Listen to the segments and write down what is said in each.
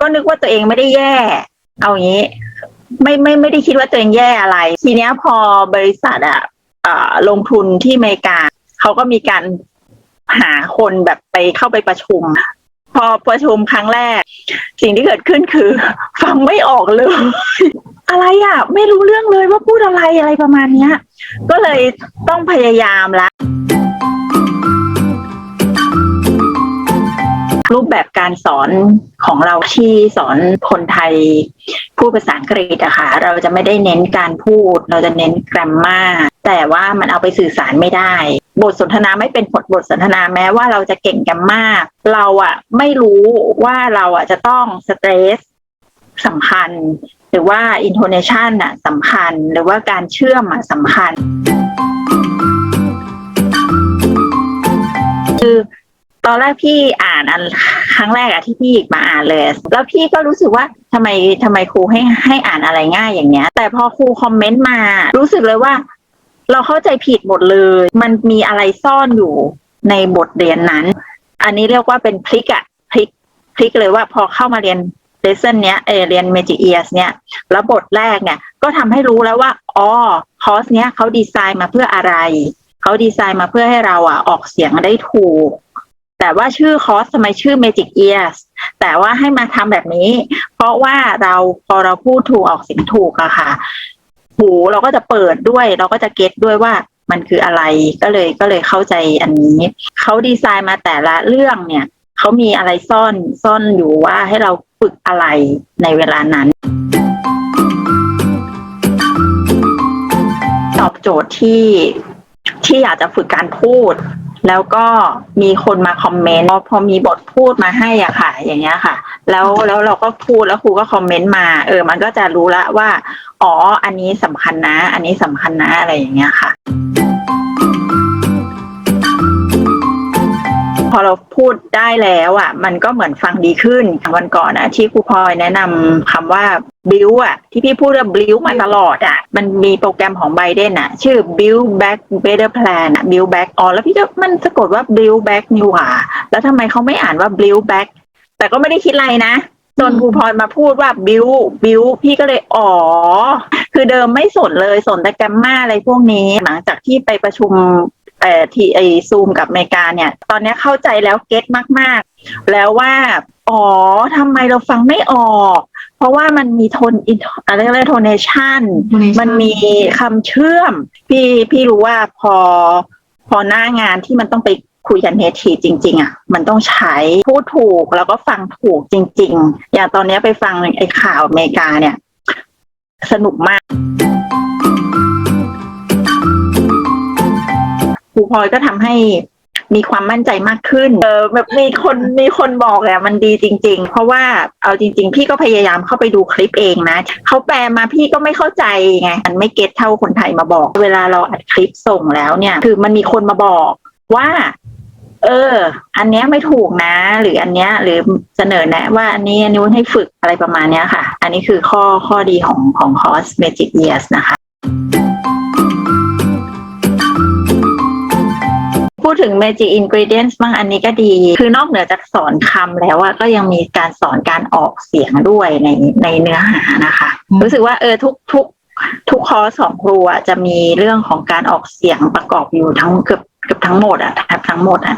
ก็นึกว่าตัวเองไม่ได้แย่ เอางี้ ไม่ไม่ไม่ได้คิดว่าตัวเองแย่อะไร ทีเนี้ยพอบริษัทอะลงทุนที่อเมริกาเขาก็มีการหาคนแบบไปเข้าไปประชุม พอประชุมครั้งแรก สิ่งที่เกิดขึ้นคือ ฟังไม่ออกเลย อะไรอะ ไม่รู้เรื่องเลยว่าพูดอะไรอะไรประมาณเนี้ย ก็เลยต้องพยายามละ รูปแบบการสอนของเราที่สอนคนไทยพูดภาษาอังกฤษอะค่ะเราจะไม่ได้เน้นการพูด เราจะเน้นกราฟมาแต่ว่ามันเอาไปสื่อสารไม่ได้ บทสนทนาไม่เป็นบทบทสนทนาแม้ว่าเราจะเก่งแกรมมาเราอะไม่รู้ว่าเราอะจะต้องสเตรสสำคัญ หรือว่า intonation น่ะสำคัญ หรือว่าการเชื่อมอะสำคัญ คือ ตอนแรกพี่อ่านอันครั้งแรกอะที่พี่มาอ่านเลย แล้วพี่ก็รู้สึกว่าทำไมทำไมครูให้ให้อ่านอะไรง่ายอย่างเงี้ย แต่พอครูคอมเมนต์มา รู้สึกเลยว่า เราเข้าใจผิดหมดเลย มันมีอะไรซ่อนอยู่ในบทเรียนนั้น อันนี้เรียกว่าเป็นพลิกอะพลิกพลิกเลยว่าพอเข้ามาเรียนเลสเซนเนี้ยเอเรียน Magic Ears เนี้ยแล้วบทแรกเนี่ย ก็ทำให้รู้แล้วว่าอ๋อคอร์สเนี้ยเขาดีไซน์มาเพื่ออะไร เขาดีไซน์มาเพื่อให้เราอะออกเสียงได้ถูก แต่ว่าชื่อคอร์สทำไมชื่อ Magic Ears แต่ว่าให้มาทำแบบนี้ เพราะว่าเราพอเราพูดถูกออกเสียงถูกอะค่ะ หูเราก็จะเปิดด้วย เราก็จะเก็ตด้วยว่ามันคืออะไรก็เลยก็เลยเข้าใจอันนี้เขาดีไซน์มาแต่ละเรื่องเนี่ยเขามีอะไรซ่อนซ่อนอยู่ว่าให้เราฝึกอะไรในเวลานั้น ตอบโจทย์ที่ที่อยากจะฝึกการพูด แล้วก็มีคนมาคอมเมนต์พอพอมีบทพูดมาให้อะค่ะ อย่างเงี้ยค่ะ แล้วแล้วเราก็พูดแล้วครูก็คอมเมนต์มา เออ มันก็จะรู้ละว่า อ๋อ อันนี้สำคัญนะ อันนี้สำคัญนะอะไรอย่างเงี้ยค่ะ พอเราพูดได้แล้วอะ มันก็เหมือนฟังดีขึ้นวันก่อนอะ ที่ครูพลอยแนะนำคำว่า build อะที่พี่พูดว่า build มาตลอดอะ มันมีโปรแกรมของไบเดนอะ ชื่อ build back better plan อะ build back อ๋อแล้วพี่ก็มันสะกดว่า build back นี่หว่าแล้วทำไมเขาไม่อ่านว่า build back แต่ก็ไม่ได้คิดอะไรนะจนครูพลอยมาพูดว่า build build พี่ก็เลยอ๋อ คือเดิมไม่สนเลยสนแต่แกรมมาอะไรพวกนี้ หลังจากที่ไปประชุม เอ่อที่ไอซูมกับอเมริกาเนี่ย ตอนนี้เข้าใจแล้วเก็ตมาก ๆ แล้วว่า อ๋อทำไมเราฟังไม่ออก เพราะว่ามันมีโทนอินอะไรเรียกโทเนชันมันมีคำเชื่อม พี่พี่รู้ว่าพอ พอหน้างานที่มันต้องไปคุยกันเนทีจริง ๆ อะ มันต้องใช้พูดถูกแล้วก็ฟังถูกจริง ๆ อย่างตอนนี้ไปฟังไอ้ข่าวอเมริกาเนี่ย สนุกมาก ครูพลอยก็ทำให้มีความมั่นใจมากขึ้น เออแบบมีคนมีคนบอกแหละมันดีจริง ๆ เพราะว่าเอาจริง ๆ พี่ก็พยายามเข้าไปดูคลิปเองนะเขาแปลมาพี่ก็ไม่เข้าใจไงมันไม่เก็ตเท่าคนไทยมาบอก เวลาเราอัดคลิปส่งแล้วเนี่ย คือมันมีคนมาบอกว่า เออ อันเนี้ยไม่ถูกนะ หรืออันเนี้ย หรือเสนอแนะ ว่าอันนี้อันนู้นให้ฝึกอะไรประมาณเนี้ยค่ะ อันนี้คือข้อข้อดีของของคอร์ส Magic Years นะคะ พูดถึง Magic Ingredients บ้างอันนี้ก็ดี คือนอกเหนือจากสอนคำแล้วอะก็ยังมีการสอนการออกเสียงด้วยในในเนื้อหานะคะอืมรู้สึกว่าเออทุกทุกทุกคอร์สของครูอะจะมีเรื่องของการออกเสียงประกอบอยู่ทั้งเกือบเกือบทั้งหมดอะแทบทั้งหมดอะ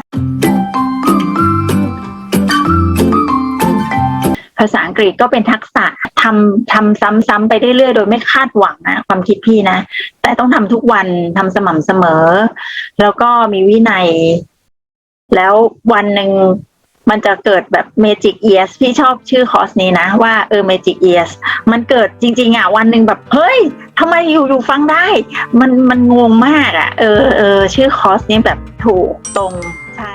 ภาษาอังกฤษก็เป็นทักษะทำทำซ้ำๆไปเรื่อยๆโดยไม่คาดหวังนะความคิดพี่นะ แต่ต้องทำทุกวันทำสม่ำเสมอ แล้วก็มีวินัย แล้ววันหนึ่งมันจะเกิดแบบ Magic Ears พี่ชอบชื่อคอร์สนี้นะ ว่าเออ Magic Ears มันเกิดจริง ๆ อะ วันหนึ่งแบบ เฮ้ยทำไมอยู่ๆฟังได้ มันมันงงมากอะ เออเออชื่อคอร์สนี้แบบถูกตรงใช่